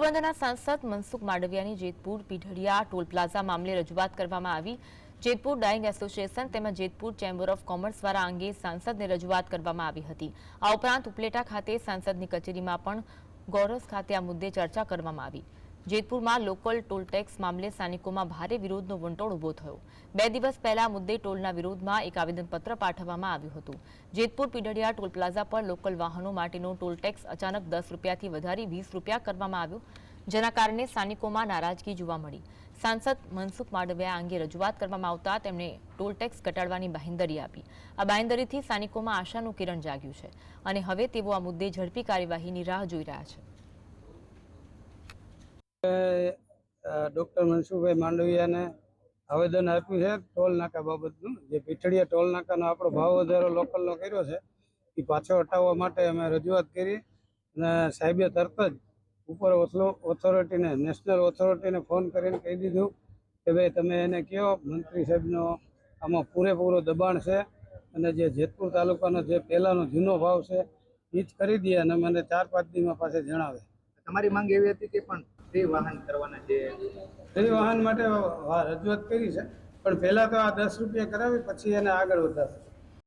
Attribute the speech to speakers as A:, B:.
A: પોરબંદરના સાંસદ મનસુખ માંડવિયાની જેતપુર પીઢડિયા ટોલ પ્લાઝા મામલે રજૂઆત કરવામાં આવી. જેતપુર ડાઇંગ એસોસિએશન તેમજ જેતપુર ચેમ્બર ઓફ કોમર્સ દ્વારા અંગે સાંસદને રજૂઆત કરવામાં આવી હતી. આ ઉપરાંત ઉપલેટા ખાતે સાંસદની કચેરીમાં પણ ગોરસ ખાતે આ મુદ્દે ચર્ચા કરવામાં આવી. જેતપુરમાં લોકલ ટોલ ટેક્સ મામલે સ્થાનિકોમાં ભારે વિરોધનો વંટોળ ઊભો થયો. બે દિવસ પહેલા મુદ્દે ટોલના વિરોધમાં એક આવેદનપત્ર પાઠવવામાં આવ્યું હતું. જેતપુર પીઢડિયા ટોલ પ્લાઝા પર લોકલ વાહનો માટેનો ટોલ ટેક્સ અચાનક દસ રૂપિયાથી વધારી વીસ રૂપિયા કરવામાં આવ્યો, જેના કારણે સ્થાનિકોમાં નારાજગી જોવા મળી. સાંસદ મનસુખ માંડવિયા અંગે રજૂઆત કરવામાં આવતા તેમણે ટોલ ટેક્સ ઘટાડવાની બાહેંધરી આપી. આ બાહેંધરીથી સ્થાનિકોમાં આશાનું કિરણ જાગ્યું છે અને હવે તેઓ આ મુદ્દે ઝડપી કાર્યવાહીની રાહ જોઈ રહ્યા છે.
B: ડૉક્ટર મનસુખભાઈ માંડવિયાને આવેદન આપ્યું છે ટોલ નાકા બાબતનું. જે પીઠડીયા ટોલ નાકાનો આપણો ભાવ વધારો લોકલનો કર્યો છે, એ પાછો હટાવવા માટે અમે રજૂઆત કરી અને સાહેબે તરત જ ઉપર ઓથોરિટીને નેશનલ ઓથોરિટીને ફોન કરીને કહી દીધું કે ભાઈ તમે એને કહો, મંત્રી સાહેબનો આમાં પૂરેપૂરો દબાણ છે અને જે જેતપુર તાલુકાનો જે પહેલાંનો જૂનો ભાવ છે એ જ કરી દે અને મને ચાર પાંચ દીમાં પાસે જણાવે.
C: તમારી માંગ એવી હતી કે પણ ફ્રી વાહન કરવાના જે
B: સ્ત્રી વાહન માટે રજૂઆત કરી છે. પણ પહેલા તો આ દસ રૂપિયા કરાવી, પછી એને આગળ વધારશે.